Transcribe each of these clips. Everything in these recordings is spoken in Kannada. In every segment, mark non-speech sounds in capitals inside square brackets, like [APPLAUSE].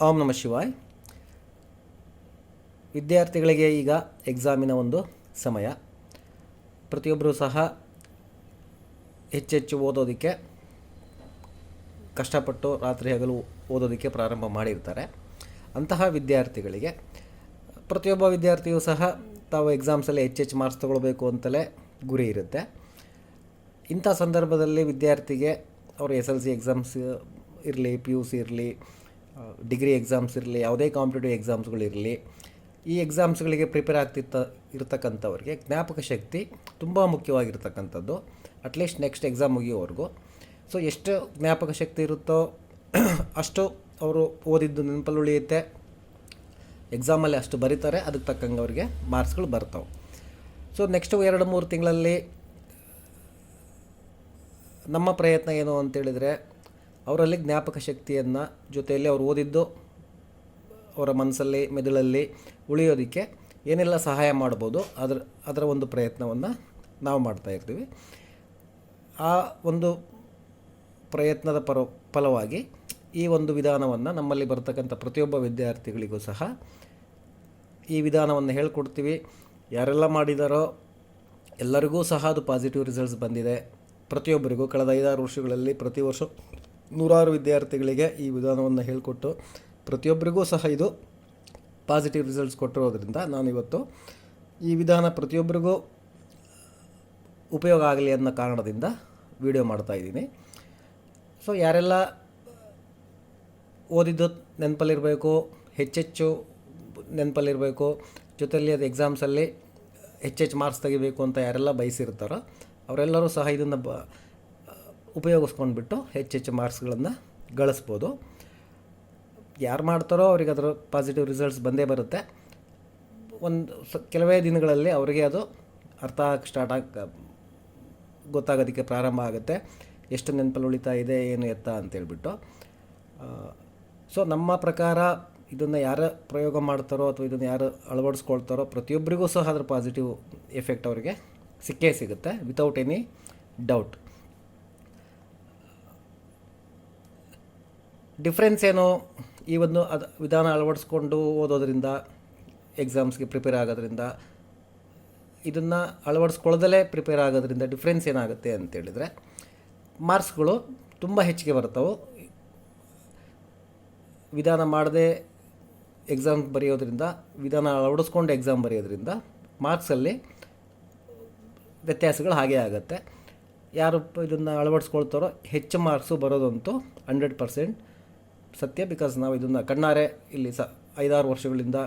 ಓಂ ನಮ ಶಿವಾಯ್. ವಿದ್ಯಾರ್ಥಿಗಳಿಗೆ ಈಗ ಎಕ್ಸಾಮಿನ ಒಂದು ಸಮಯ. ಪ್ರತಿಯೊಬ್ಬರೂ ಸಹ ಹೆಚ್ಚೆಚ್ಚು ಓದೋದಕ್ಕೆ ಕಷ್ಟಪಟ್ಟು ರಾತ್ರಿ ಹಗಲು ಓದೋದಕ್ಕೆ ಪ್ರಾರಂಭ ಮಾಡಿರ್ತಾರೆ. ಅಂತಹ ವಿದ್ಯಾರ್ಥಿಗಳಿಗೆ, ಪ್ರತಿಯೊಬ್ಬ ವಿದ್ಯಾರ್ಥಿಯೂ ಸಹ ತಾವು ಎಕ್ಸಾಮ್ಸಲ್ಲಿ ಹೆಚ್ಚೆಚ್ಚು ಮಾರ್ಕ್ಸ್ ತೊಗೊಳ್ಬೇಕು ಅಂತಲೇ ಗುರಿ ಇರುತ್ತೆ. ಇಂಥ ಸಂದರ್ಭದಲ್ಲಿ ವಿದ್ಯಾರ್ಥಿಗೆ ಅವರು ಎಸ್ ಎಲ್ ಸಿ ಎಕ್ಸಾಮ್ಸ್ ಇರಲಿ ಪಿ ಯು ಸಿ ಇರಲಿ ಡಿಗ್ರಿ ಎಕ್ಸಾಮ್ಸ್ ಇರಲಿ, ಯಾವುದೇ ಕಾಂಪಿಟೇಟಿವ್ ಎಕ್ಸಾಮ್ಸ್ಗಳಿರಲಿ ಈ ಎಕ್ಸಾಮ್ಸ್ಗಳಿಗೆ ಪ್ರಿಪೇರ್ ಆಗ್ತಿತ್ತ, ಇರ್ತಕ್ಕಂಥವ್ರಿಗೆ ಜ್ಞಾಪಕ ಶಕ್ತಿ ತುಂಬ ಮುಖ್ಯವಾಗಿರ್ತಕ್ಕಂಥದ್ದು. ಅಟ್ಲೀಸ್ಟ್ ನೆಕ್ಸ್ಟ್ ಎಕ್ಸಾಮ್ ಮುಗಿಯೋವರೆಗೂ. ಸೊ ಎಷ್ಟು ಜ್ಞಾಪಕ ಶಕ್ತಿ ಇರುತ್ತೋ, [CLEARS THROAT] ಅಷ್ಟು ಅವರು ಓದಿದ್ದು ನೆನಪಲ್ಲಿ ಉಳಿಯುತ್ತೆ. ಎಕ್ಸಾಮಲ್ಲಿ ಅಷ್ಟು ಬರೀತಾರೆ, ಅದಕ್ಕೆ ತಕ್ಕಂಗೆ ಅವರಿಗೆ ಮಾರ್ಕ್ಸ್ಗಳು ಬರ್ತಾವೆ. ಸೊ ನೆಕ್ಸ್ಟ್ ಎರಡು ಮೂರು ತಿಂಗಳಲ್ಲಿ ನಮ್ಮ ಪ್ರಯತ್ನ ಏನು ಅಂತೇಳಿದರೆ ಅವರಲ್ಲಿ ಜ್ಞಾಪಕ ಶಕ್ತಿಯನ್ನು ಜೊತೆಯಲ್ಲಿ ಅವ್ರು ಓದಿದ್ದು ಅವರ ಮನಸ್ಸಲ್ಲಿ, ಮೆದುಳಲ್ಲಿ ಉಳಿಯೋದಕ್ಕೆ ಏನೆಲ್ಲ ಸಹಾಯ ಮಾಡ್ಬೋದು, ಅದರ ಅದರ ಒಂದು ಪ್ರಯತ್ನವನ್ನು ನಾವು ಮಾಡ್ತಾ ಇರ್ತೀವಿ. ಆ ಒಂದು ಪ್ರಯತ್ನದ ಪರ, ಫಲವಾಗಿ ಈ ಒಂದು ವಿಧಾನವನ್ನು ನಮ್ಮಲ್ಲಿ ಬರ್ತಕ್ಕಂಥ ಪ್ರತಿಯೊಬ್ಬ ವಿದ್ಯಾರ್ಥಿಗಳಿಗೂ ಸಹ ಈ ವಿಧಾನವನ್ನು ಹೇಳ್ಕೊಡ್ತೀವಿ. ಯಾರೆಲ್ಲ ಮಾಡಿದಾರೋ ಎಲ್ಲರಿಗೂ ಸಹ ಅದು ಪಾಸಿಟಿವ್ ರಿಸಲ್ಟ್ಸ್ ಬಂದಿದೆ. ಪ್ರತಿಯೊಬ್ಬರಿಗೂ ಕಳೆದ ಐದಾರು ವರ್ಷಗಳಲ್ಲಿ ಪ್ರತಿ ವರ್ಷ ನೂರಾರು ವಿದ್ಯಾರ್ಥಿಗಳಿಗೆ ಈ ವಿಧಾನವನ್ನು ಹೇಳಿಕೊಟ್ಟು ಪ್ರತಿಯೊಬ್ಬರಿಗೂ ಸಹ ಇದು ಪಾಸಿಟಿವ್ ರಿಸಲ್ಟ್ಸ್ ಕೊಟ್ಟಿರೋದ್ರಿಂದ ನಾನಿವತ್ತು ಈ ವಿಧಾನ ಪ್ರತಿಯೊಬ್ಬರಿಗೂ ಉಪಯೋಗ ಆಗಲಿ ಅನ್ನೋ ಕಾರಣದಿಂದ ವಿಡಿಯೋ ಮಾಡ್ತಾಯಿದ್ದೀನಿ ಸೊ ಯಾರೆಲ್ಲ ಓದಿದ್ದು ನೆನಪಲ್ಲಿರಬೇಕು, ಹೆಚ್ಚೆಚ್ಚು ನೆನಪಲ್ಲಿರಬೇಕು, ಜೊತೆಯಲ್ಲಿ ಅದು ಎಕ್ಸಾಮ್ಸಲ್ಲಿ ಹೆಚ್ಚೆಚ್ಚು ಮಾರ್ಕ್ಸ್ ತೆಗಿಬೇಕು ಅಂತ ಯಾರೆಲ್ಲ ಬಯಸಿರ್ತಾರೋ, ಅವರೆಲ್ಲರೂ ಸಹ ಇದನ್ನು ಬ ಉಪಯೋಗಿಸ್ಕೊಂಡ್ಬಿಟ್ಟು ಹೆಚ್ಚೆಚ್ಚು ಮಾರ್ಕ್ಸ್ಗಳನ್ನು ಗಳಿಸ್ಬೋದು. ಯಾರು ಮಾಡ್ತಾರೋ ಅವ್ರಿಗೆ ಅದರ ಪಾಸಿಟಿವ್ ರಿಸಲ್ಟ್ಸ್ ಬಂದೇ ಬರುತ್ತೆ. ಒಂದು ಸ, ಕೆಲವೇ ದಿನಗಳಲ್ಲಿ ಅವರಿಗೆ ಅದು ಅರ್ಥ ಆಗಕ್ಕೆ ಸ್ಟಾರ್ಟ್ ಆಗ, ಗೊತ್ತಾಗೋದಕ್ಕೆ ಪ್ರಾರಂಭ ಆಗುತ್ತೆ. ಎಷ್ಟು ನೆನಪಲ್ಲಿ ಉಳಿತಾ ಇದೆ, ಏನು ಎತ್ತ ಅಂತೇಳ್ಬಿಟ್ಟು ಸೊ ನಮ್ಮ ಪ್ರಕಾರ ಇದನ್ನು ಯಾರು ಪ್ರಯೋಗ ಮಾಡ್ತಾರೋ ಅಥವಾ ಇದನ್ನು ಯಾರು ಅಳವಡಿಸ್ಕೊಳ್ತಾರೋ ಪ್ರತಿಯೊಬ್ಬರಿಗೂ ಸಹ ಅದರ ಪಾಸಿಟಿವ್ ಎಫೆಕ್ಟ್ ಅವರಿಗೆ ಸಿಕ್ಕೇ ಸಿಗುತ್ತೆ ವಿತೌಟ್ ಎನಿ ಡೌಟ್ ಡಿಫ್ರೆನ್ಸ್ ಏನು? ಈ ಒಂದು ಅದು ವಿಧಾನ ಅಳವಡಿಸ್ಕೊಂಡು ಓದೋದ್ರಿಂದ ಎಕ್ಸಾಮ್ಸ್ಗೆ ಪ್ರಿಪೇರ್ ಆಗೋದ್ರಿಂದ, ಇದನ್ನು ಅಳವಡಿಸ್ಕೊಳ್ಳದಲ್ಲೇ ಪ್ರಿಪೇರ್ ಆಗೋದ್ರಿಂದ ಡಿಫ್ರೆನ್ಸ್ ಏನಾಗುತ್ತೆ ಅಂತೇಳಿದರೆ ಮಾರ್ಕ್ಸ್ಗಳು ತುಂಬ ಹೆಚ್ಚಿಗೆ ಬರ್ತವೆ ವಿಧಾನ ಮಾಡದೆ ಎಕ್ಸಾಮ್ ಬರೆಯೋದ್ರಿಂದ, ವಿಧಾನ ಅಳವಡಿಸ್ಕೊಂಡು ಎಕ್ಸಾಮ್ ಬರೆಯೋದ್ರಿಂದ ಮಾರ್ಕ್ಸಲ್ಲಿ ವ್ಯತ್ಯಾಸಗಳು ಹಾಗೇ ಆಗುತ್ತೆ. ಯಾರು ಇದನ್ನು ಅಳವಡಿಸ್ಕೊಳ್ತಾರೋ, ಹೆಚ್ಚು ಮಾರ್ಕ್ಸು ಬರೋದಂತೂ ಹಂಡ್ರೆಡ್ ಪರ್ಸೆಂಟ್ ಸತ್ಯ ಬಿಕಾಸ್ ನಾವು ಇದನ್ನು ಕಣ್ಣಾರೆ ಇಲ್ಲಿ ಸ, ಐದಾರು ವರ್ಷಗಳಿಂದ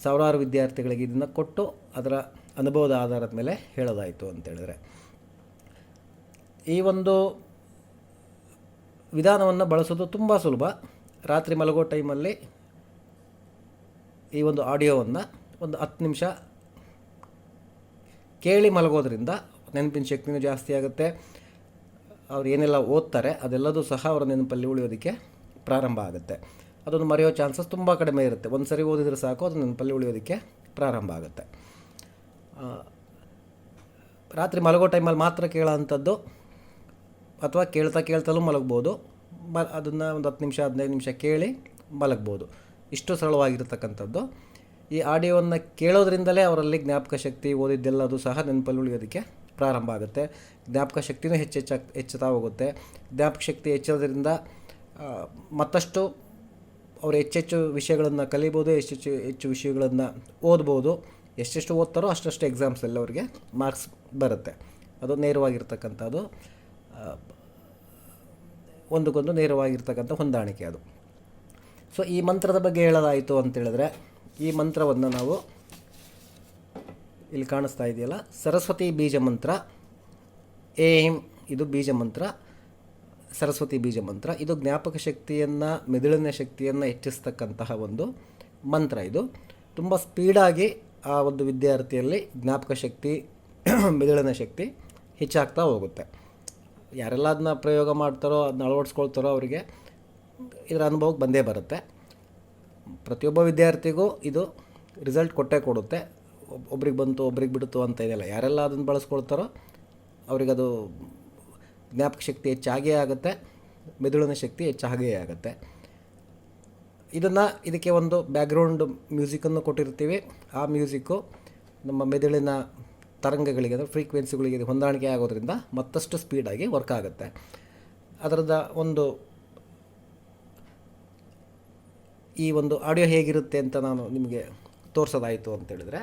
ಸಾವಿರಾರು ವಿದ್ಯಾರ್ಥಿಗಳಿಗೆ ಇದನ್ನು ಕೊಟ್ಟು ಅದರ ಅನುಭವದ ಆಧಾರದ ಮೇಲೆ ಹೇಳೋದಾಯಿತು ಅಂತೇಳಿದರೆ ಈ ಒಂದು ವಿಧಾನವನ್ನು ಬಳಸೋದು ತುಂಬ ಸುಲಭ. ರಾತ್ರಿ ಮಲಗೋ ಟೈಮಲ್ಲಿ ಈ ಒಂದು ಆಡಿಯೋವನ್ನು ಒಂದು ಹತ್ತು ನಿಮಿಷ ಕೇಳಿ ಮಲಗೋದ್ರಿಂದ ನೆನಪಿನ ಶಕ್ತಿನೂ ಜಾಸ್ತಿ ಆಗುತ್ತೆ. ಅವ್ರು ಏನೆಲ್ಲ ಓದ್ತಾರೆ, ಅದೆಲ್ಲದೂ ಸಹ ಅವರ ನೆನಪಲ್ಲಿ ಉಳಿಯೋದಕ್ಕೆ ಪ್ರಾರಂಭ ಆಗುತ್ತೆ. ಅದನ್ನು ಮರೆಯೋ ಚಾನ್ಸಸ್ ತುಂಬ ಕಡಿಮೆ ಇರುತ್ತೆ. ಒಂದು ಸರಿ ಓದಿದರೆ ಸಾಕು ಅದು ನೆನಪಲ್ಲಿ ಉಳಿಯೋದಕ್ಕೆ ಪ್ರಾರಂಭ ಆಗುತ್ತೆ. ರಾತ್ರಿ ಮಲಗೋ ಟೈಮಲ್ಲಿ ಮಾತ್ರ ಕೇಳೋ ಅಂಥದ್ದು ಅಥವಾ ಕೇಳ್ತಾ ಕೇಳ್ತಲೂ ಮಲಗ್ಬೋದು. ಮ, ಅದನ್ನು ಒಂದು ಹತ್ತು ನಿಮಿಷ, ಹದಿನೈದು ನಿಮಿಷ ಕೇಳಿ ಮಲಗ್ಬೋದು. ಇಷ್ಟು ಸರಳವಾಗಿರ್ತಕ್ಕಂಥದ್ದು. ಈ ಆಡಿಯೋವನ್ನು ಕೇಳೋದ್ರಿಂದಲೇ ಅವರಲ್ಲಿ ಜ್ಞಾಪಕ ಶಕ್ತಿ, ಓದಿದ್ದೆಲ್ಲದು ಸಹ ನೆನಪಲ್ಲಿ ಉಳಿಯೋದಕ್ಕೆ ಪ್ರಾರಂಭ ಆಗುತ್ತೆ. ಜ್ಞಾಪಕ ಶಕ್ತಿನೂ ಹೆಚ್ಚೆಚ್ಚ ಹೆಚ್ಚುತ್ತಾ ಹೋಗುತ್ತೆ. ಜ್ಞಾಪಕ ಶಕ್ತಿ ಹೆಚ್ಚೋದ್ರಿಂದ ಮತ್ತಷ್ಟು ಅವರು ಹೆಚ್ಚೆಚ್ಚು ವಿಷಯಗಳನ್ನು ಕಲಿಬೋದು ಹೆಚ್ಚೆಚ್ಚು ಹೆಚ್ಚು ವಿಷಯಗಳನ್ನು ಓದ್ಬೋದು. ಎಷ್ಟೆಷ್ಟು ಓದ್ತಾರೋ ಅಷ್ಟಷ್ಟು ಎಕ್ಸಾಮ್ಸಲ್ಲಿ ಅವರಿಗೆ ಮಾರ್ಕ್ಸ್ ಬರುತ್ತೆ. ಅದು ನೇರವಾಗಿರ್ತಕ್ಕಂಥದ್ದು. ಒಂದಕ್ಕೊಂದು ನೇರವಾಗಿರ್ತಕ್ಕಂಥ ಹೊಂದಾಣಿಕೆ ಅದು. ಸೊ ಈ ಮಂತ್ರದ ಬಗ್ಗೆ ಹೇಳೋದಾಯಿತು ಅಂತೇಳಿದ್ರೆ ಈ ಮಂತ್ರವನ್ನು ನಾವು ಇಲ್ಲಿ ಕಾಣಿಸ್ತಾ ಇದೆಯಲ್ಲ? ಸರಸ್ವತಿ ಬೀಜ ಮಂತ್ರ. ಏಂ ಇದು ಬೀಜ ಮಂತ್ರ. ಸರಸ್ವತಿ ಬೀಜ ಮಂತ್ರ. ಇದು ಜ್ಞಾಪಕ ಶಕ್ತಿಯನ್ನು, ಮೆದುಳಿನ ಶಕ್ತಿಯನ್ನು ಹೆಚ್ಚಿಸ್ತಕ್ಕಂತಹ ಒಂದು ಮಂತ್ರ ಇದು. ತುಂಬ ಸ್ಪೀಡಾಗಿ ಆ ಒಂದು ವಿದ್ಯಾರ್ಥಿಯಲ್ಲಿ ಜ್ಞಾಪಕ ಶಕ್ತಿ, [CLEARS THROAT] ಮೆದುಳಿನ ಶಕ್ತಿ ಹೆಚ್ಚಾಗ್ತಾ ಹೋಗುತ್ತೆ. ಯಾರೆಲ್ಲ ಅದನ್ನ ಪ್ರಯೋಗ ಮಾಡ್ತಾರೋ ಅದನ್ನ ಅಳವಡಿಸ್ಕೊಳ್ತಾರೋ ಅವರಿಗೆ ಇದರ ಅನುಭವಕ್ಕೆ ಬಂದೇ ಬರುತ್ತೆ. ಪ್ರತಿಯೊಬ್ಬ ವಿದ್ಯಾರ್ಥಿಗೂ ಇದು ರಿಸಲ್ಟ್ ಕೊಟ್ಟೇ ಕೊಡುತ್ತೆ. ಒಬ್ರಿಗೆ ಬಂತು, ಒಬ್ರಿಗೆ ಬಿಡ್ತು ಅಂತ ಇದೆಯಲ್ಲ. ಯಾರೆಲ್ಲ ಅದನ್ನು ಬಳಸ್ಕೊಳ್ತಾರೋ ಅವರಿಗದು ಜ್ಞಾಪಕ ಶಕ್ತಿ ಹೆಚ್ಚಾಗೇ ಆಗುತ್ತೆ, ಮೆದುಳಿನ ಶಕ್ತಿ ಹೆಚ್ಚಾಗೇ ಆಗುತ್ತೆ. ಇದನ್ನು ಇದಕ್ಕೆ ಒಂದು ಬ್ಯಾಕ್ಗ್ರೌಂಡ್ ಮ್ಯೂಸಿಕನ್ನು ಕೊಟ್ಟಿರ್ತೀವಿ. ಆ ಮ್ಯೂಸಿಕ್ಕು ನಮ್ಮ ಮೆದುಳಿನ ತರಂಗಗಳಿಗೆ ಅಂದರೆ ಫ್ರೀಕ್ವೆನ್ಸಿಗಳಿಗೆ ಹೊಂದಾಣಿಕೆ ಆಗೋದ್ರಿಂದ ಮತ್ತಷ್ಟು ಸ್ಪೀಡಾಗಿ ವರ್ಕ್ ಆಗುತ್ತೆ. ಅದರದ ಒಂದು ಈ ಒಂದು ಆಡಿಯೋ ಹೇಗಿರುತ್ತೆ ಅಂತ ನಾನು ನಿಮಗೆ ತೋರಿಸೋದಾಯಿತು ಅಂತ ಹೇಳಿದ್ರೆ.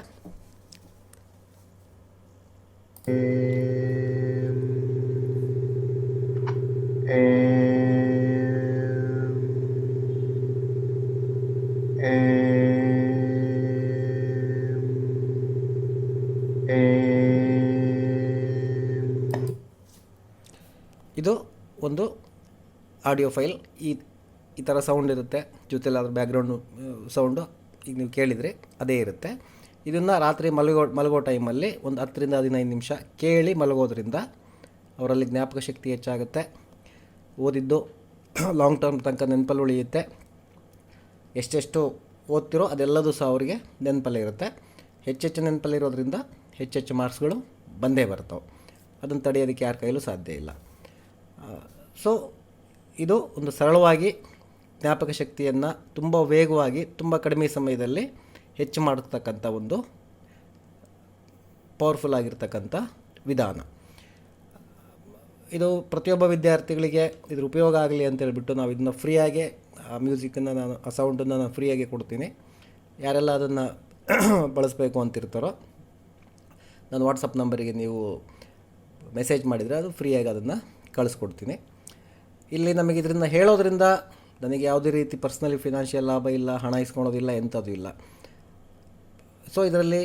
ಇದು ಒಂದು ಆಡಿಯೋ ಫೈಲ್. ಈ ಈ ಥರ ಸೌಂಡ್ ಇರುತ್ತೆ. ಜೊತೆಲಿ ಅದ್ರ ಬ್ಯಾಕ್ಗ್ರೌಂಡು ಸೌಂಡು ಈಗ ನೀವು ಕೇಳಿದರೆ ಅದೇ ಇರುತ್ತೆ. ಇದನ್ನು ರಾತ್ರಿ ಮಲಗೋ ಮಲಗೋ ಟೈಮಲ್ಲಿ ಒಂದು ಹತ್ತರಿಂದ ಹದಿನೈದು ನಿಮಿಷ ಕೇಳಿ ಮಲಗೋದ್ರಿಂದ ಅವರಲ್ಲಿ ಜ್ಞಾಪಕ ಶಕ್ತಿ ಹೆಚ್ಚಾಗುತ್ತೆ. ಓದಿದ್ದು [CLEARS THROAT] ಲಾಂಗ್ ಟರ್ಮ್ ತನಕ ನೆನಪಲ್ಲಿ ಉಳಿಯುತ್ತೆ. ಎಷ್ಟೆಷ್ಟು ಓದ್ತಿರೋ ಅದೆಲ್ಲದೂ ಸಹ ಅವರಿಗೆ ನೆನಪಲ್ಲೇ ಇರುತ್ತೆ. ಹೆಚ್ಚೆಚ್ಚು ನೆನಪಲ್ಲಿರೋದ್ರಿಂದ ಹೆಚ್ಚೆಚ್ಚು ಮಾರ್ಕ್ಸ್ಗಳು ಬಂದೇ ಬರ್ತವೆ. ಅದನ್ನು ತಡೆಯೋದಕ್ಕೆ ಯಾರ ಕೈಲೂ ಸಾಧ್ಯ ಇಲ್ಲ. ಸೊ ಇದು ಒಂದು ಸರಳವಾಗಿ ಜ್ಞಾಪಕ ಶಕ್ತಿಯನ್ನು ತುಂಬ ವೇಗವಾಗಿ, ತುಂಬ ಕಡಿಮೆ ಸಮಯದಲ್ಲಿ ಹೆಚ್ಚು ಮಾಡತಕ್ಕಂಥ ಒಂದು ಪವರ್ಫುಲ್ ಆಗಿರ್ತಕ್ಕಂಥ ವಿಧಾನ. ಇದು ಪ್ರತಿಯೊಬ್ಬ ವಿದ್ಯಾರ್ಥಿಗಳಿಗೆ ಇದ್ರ ಉಪಯೋಗ ಆಗಲಿ ಅಂತ ಹೇಳ್ಬಿಟ್ಟು ನಾವು ಇದನ್ನ ಫ್ರೀಯಾಗೆ ಆ ಮ್ಯೂಸಿಕನ್ನು ನಾನು, ಆ ಸೌಂಡನ್ನು ನಾನು ಫ್ರೀಯಾಗಿ ಕೊಡ್ತೀನಿ. ಯಾರೆಲ್ಲ ಅದನ್ನು [COUGHS] ಬಳಸಬೇಕು ಅಂತಿರ್ತಾರೋ, ನನ್ನ ವಾಟ್ಸಪ್ ನಂಬರಿಗೆ ನೀವು ಮೆಸೇಜ್ ಮಾಡಿದರೆ ಅದು ಫ್ರೀಯಾಗಿ ಅದನ್ನು ಕಳಿಸ್ಕೊಡ್ತೀನಿ. ಇಲ್ಲಿ ನಮಗೆ ಇದರಿಂದ ಹೇಳೋದ್ರಿಂದ ನನಗೆ ಯಾವುದೇ ರೀತಿ ಪರ್ಸ್ನಲಿ ಫಿನಾನ್ಷಿಯಲ್ ಲಾಭ ಇಲ್ಲ ಹಣ ಇಸ್ಕೊಳೋದಿಲ್ಲ ಎಂಥದ್ದು ಇಲ್ಲ. ಸೊ ಇದರಲ್ಲಿ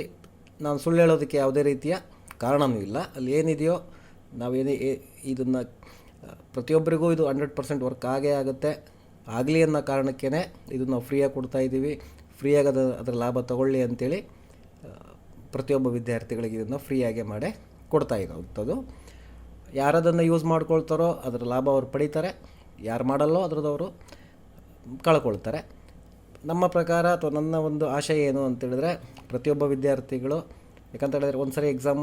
ನಾನು ಸುಳ್ಳು ಹೇಳೋದಕ್ಕೆ ಯಾವುದೇ ರೀತಿಯ ಕಾರಣವೂ ಇಲ್ಲ. ಅಲ್ಲಿ ಏನಿದೆಯೋ ನಾವೇನೇ ಇದನ್ನು ಪ್ರತಿಯೊಬ್ಬರಿಗೂ ಇದು ಹಂಡ್ರೆಡ್ ಪರ್ಸೆಂಟ್ ವರ್ಕ್ ಆಗೇ ಆಗುತ್ತೆ. ಆಗಲಿ ಅನ್ನೋ ಕಾರಣಕ್ಕೇ ಇದನ್ನು ನಾವು ಫ್ರೀಯಾಗಿ ಕೊಡ್ತಾ ಇದ್ದೀವಿ. ಫ್ರೀಯಾಗಿ ಅದರ ಅದರ ಲಾಭ ತಗೊಳ್ಳಿ ಅಂತೇಳಿ ಆ, ಪ್ರತಿಯೊಬ್ಬ ವಿದ್ಯಾರ್ಥಿಗಳಿಗೆ ಇದನ್ನು ಫ್ರೀಯಾಗೆ ಮಾಡಿ ಕೊಡ್ತಾ ಇರೋವಂಥದ್ದು ಯಾರದನ್ನು ಯೂಸ್ ಮಾಡ್ಕೊಳ್ತಾರೋ ಅದರ ಲಾಭ ಅವ್ರು ಪಡೀತಾರೆ. ಯಾರು ಮಾಡಲ್ಲೋ ಅದರದವರು ಕಳ್ಕೊಳ್ತಾರೆ. ನಮ್ಮ ಪ್ರಕಾರ ಅಥವಾ ನನ್ನ ಒಂದು ಆಶಯ ಏನು ಅಂತೇಳಿದ್ರೆ ಪ್ರತಿಯೊಬ್ಬ ವಿದ್ಯಾರ್ಥಿಗಳು ಯಾಕಂತ ಹೇಳಿದ್ರೆ ಒಂದು ಸರಿ ಎಕ್ಸಾಮ್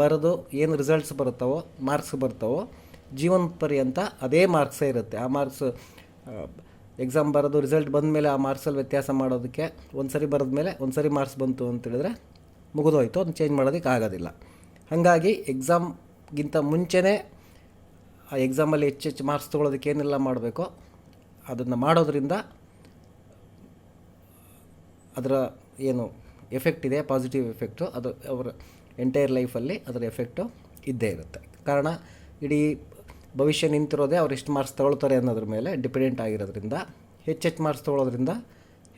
ಬರೆದು ಏನು ರಿಸಲ್ಟ್ಸ್ ಬರುತ್ತವೋ ಮಾರ್ಕ್ಸ್ ಬರ್ತಾವೋ ಜೀವನ ಪರ್ಯಂತ ಅದೇ ಮಾರ್ಕ್ಸೇ ಇರುತ್ತೆ. ಆ ಮಾರ್ಕ್ಸ್ ಎಕ್ಸಾಮ್ ಬರೋದು ರಿಸಲ್ಟ್ ಬಂದ ಮೇಲೆ ಆ ಮಾರ್ಕ್ಸಲ್ಲಿ ವ್ಯತ್ಯಾಸ ಮಾಡೋದಕ್ಕೆ ಒಂದು ಸರಿ ಬರೆದ ಮೇಲೆ ಒಂದು ಸರಿ ಮಾರ್ಕ್ಸ್ ಬಂತು ಅಂತೇಳಿದ್ರೆ ಮುಗಿದೋಯ್ತು, ಅದನ್ನ ಚೇಂಜ್ ಮಾಡೋದಕ್ಕೆ ಆಗೋದಿಲ್ಲ. ಹಾಗಾಗಿ ಎಕ್ಸಾಮ್ಗಿಂತ ಮುಂಚೆನೇ ಆ ಎಕ್ಸಾಮಲ್ಲಿ ಹೆಚ್ಚೆಚ್ಚು ಮಾರ್ಕ್ಸ್ ತೊಗೊಳೋದಕ್ಕೆ ಏನೆಲ್ಲ ಮಾಡಬೇಕೋ ಅದನ್ನು ಮಾಡೋದರಿಂದ ಅದರ ಏನು ಎಫೆಕ್ಟ್ ಇದೆ ಪಾಸಿಟಿವ್ ಎಫೆಕ್ಟು ಅದು ಅವರ ಎಂಟೈರ್ ಲೈಫಲ್ಲಿ ಅದರ ಎಫೆಕ್ಟು ಇದ್ದೇ ಇರುತ್ತೆ. ಕಾರಣ ಇಡೀ ಭವಿಷ್ಯ ನಿಂತಿರೋದೇ ಅವ್ರು ಎಷ್ಟು ಮಾರ್ಕ್ಸ್ ತೊಗೊಳ್ತಾರೆ ಅನ್ನೋದ್ರ ಮೇಲೆ ಡಿಪೆಂಡೆಂಟ್ ಆಗಿರೋದ್ರಿಂದ, ಹೆಚ್ಚೆಚ್ಚು ಮಾರ್ಕ್ಸ್ ತೊಗೊಳೋದ್ರಿಂದ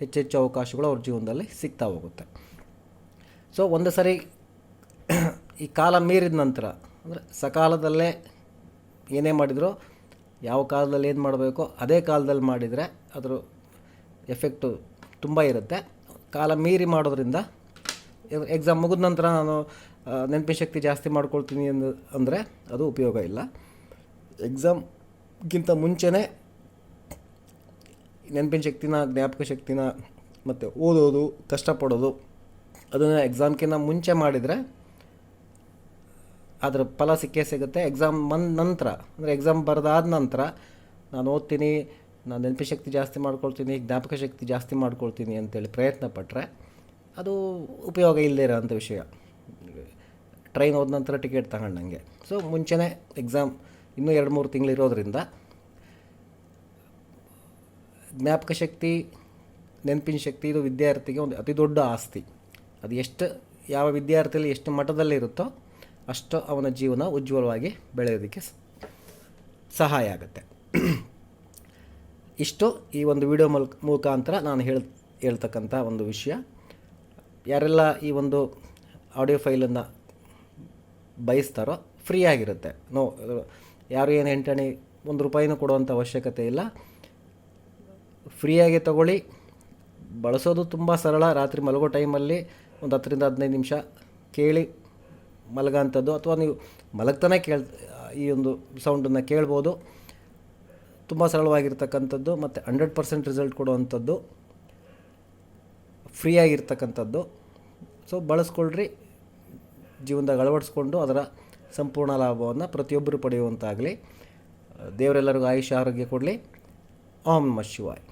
ಹೆಚ್ಚೆಚ್ಚು ಅವಕಾಶಗಳು ಅವ್ರ ಜೀವನದಲ್ಲಿ ಸಿಗ್ತಾ ಹೋಗುತ್ತೆ. ಸೊ ಒಂದು ಸರಿ ಈ ಕಾಲ ಮೀರಿದ ನಂತರ, ಅಂದರೆ ಸಕಾಲದಲ್ಲೇ ಏನೇ ಮಾಡಿದರೂ ಯಾವ ಕಾಲದಲ್ಲಿ ಏನು ಮಾಡಬೇಕೋ? ಅದೇ ಕಾಲದಲ್ಲಿ ಮಾಡಿದರೆ ಅದರ ಎಫೆಕ್ಟು ತುಂಬ ಇರುತ್ತೆ. ಕಾಲ ಮೀರಿ ಮಾಡೋದ್ರಿಂದ ಎಕ್ಸಾಮ್ ಮುಗಿದ ನಂತರ ನಾನು ನೆನಪಿ ನೆನಪಿನ ಶಕ್ತಿ ಜಾಸ್ತಿ ಮಾಡ್ಕೊಳ್ತೀನಿ ಎಂದು ಅಂದರೆ ಅದು ಉಪಯೋಗ ಇಲ್ಲ. ಎಕ್ಸಾಮ್ಗಿಂತ ಮುಂಚೆನೇ ನೆನಪಿನ ಶಕ್ತಿನ, ಜ್ಞಾಪಕ ಶಕ್ತಿನ ಮತ್ತು ಓದೋದು, ಕಷ್ಟಪಡೋದು ಅದನ್ನು ಎಕ್ಸಾಮ್ಗಿಂತ ಮುಂಚೆ ಮಾಡಿದರೆ ಅದರ ಫಲ ಸಿಕ್ಕೇ ಸಿಗುತ್ತೆ. ಎಕ್ಸಾಮ್ ಬಂದ ನಂತರ, ಅಂದರೆ ಎಕ್ಸಾಮ್ ಬರೆದಾದ ನಂತರ ನಾನು ಓದ್ತೀನಿ, ನಾನು ನೆನಪು ಶಕ್ತಿ ಜಾಸ್ತಿ ಮಾಡ್ಕೊಳ್ತೀನಿ, ಜ್ಞಾಪಕ ಶಕ್ತಿ ಜಾಸ್ತಿ ಮಾಡ್ಕೊಳ್ತೀನಿ ಅಂತೇಳಿ ಪ್ರಯತ್ನ ಪಟ್ಟರೆ ಅದು ಉಪಯೋಗ ಇಲ್ಲದೇ ಇರೋಂಥ ವಿಷಯ. ಟ್ರೈನ್ ಹೋದ ನಂತರ ಟಿಕೆಟ್ ತಗೊಂಡಂಗೆ. ಸೊ ಮುಂಚೆನೇ ಎಕ್ಸಾಮ್ ಇನ್ನೂ ಎರಡು ಮೂರು ಇರೋದರಿಂದ ಜ್ಞಾಪಕ ಶಕ್ತಿ, ನೆನಪಿನ ಶಕ್ತಿ ಇದು ವಿದ್ಯಾರ್ಥಿಗೆ ಒಂದು ಅತಿ ದೊಡ್ಡ ಆಸ್ತಿ. ಅದು ಎಷ್ಟು, ಯಾವ ವಿದ್ಯಾರ್ಥಿಯಲ್ಲಿ ಎಷ್ಟು ಮಟ್ಟದಲ್ಲಿ ಇರುತ್ತೋ ಅಷ್ಟು ಅವನ ಜೀವನ ಉಜ್ವಲವಾಗಿ ಬೆಳೆಯೋದಕ್ಕೆ ಸಹಾಯ ಆಗುತ್ತೆ. ಇಷ್ಟು ಈ ಒಂದು ವಿಡಿಯೋ ಮೂಲಕ ಮುಖಾಂತರ ನಾನು ಹೇಳ್, ಹೇಳ್ತಕ್ಕಂಥ ಒಂದು ವಿಷಯ. ಯಾರೆಲ್ಲ ಈ ಒಂದು ಆಡಿಯೋ ಫೈಲನ್ನು ಬಯಸ್ತಾರೋ ಫ್ರೀ ಆಗಿರುತ್ತೆ. ನೋ, ಯಾರು ಏನು ಎಂಟಣಿ ಒಂದು ರೂಪಾಯಿನೂ ಕೊಡುವಂಥ ಅವಶ್ಯಕತೆ ಇಲ್ಲ. ಫ್ರೀಯಾಗಿ ತಗೊಳ್ಳಿ. ಬಳಸೋದು ತುಂಬ ಸರಳ. ರಾತ್ರಿ ಮಲಗೋ ಟೈಮಲ್ಲಿ ಒಂದು ಹತ್ತರಿಂದ ಹದಿನೈದು ನಿಮಿಷ ಕೇಳಿ. ಮಲಗೋಂಥದ್ದು ಅಥವಾ ನೀವು ಮಲಗ್ತಾನೆ ಕೇಳ್, ಈ ಒಂದು ಸೌಂಡನ್ನು ಕೇಳ್ಬೋದು. ತುಂಬ ಸರಳವಾಗಿರ್ತಕ್ಕಂಥದ್ದು ಮತ್ತು ಹಂಡ್ರೆಡ್ ಪರ್ಸೆಂಟ್ ರಿಸಲ್ಟ್ ಕೊಡುವಂಥದ್ದು. ಫ್ರೀಯಾಗಿರ್ತಕ್ಕಂಥದ್ದು ಸೊ ಬಳಸ್ಕೊಳ್ರಿ. ಜೀವನದಾಗ ಅಳವಡಿಸ್ಕೊಂಡು ಅದರ ಸಂಪೂರ್ಣ ಲಾಭವನ್ನು ಪ್ರತಿಯೊಬ್ಬರು ಪಡೆಯುವಂತಾಗಲಿ. ದೇವರೆಲ್ಲರಿಗೂ ಆಯುಷ್ಯ, ಆರೋಗ್ಯ ಕೊಡಲಿ. ಓಂ ನಮಃ ಶಿವಾಯ್.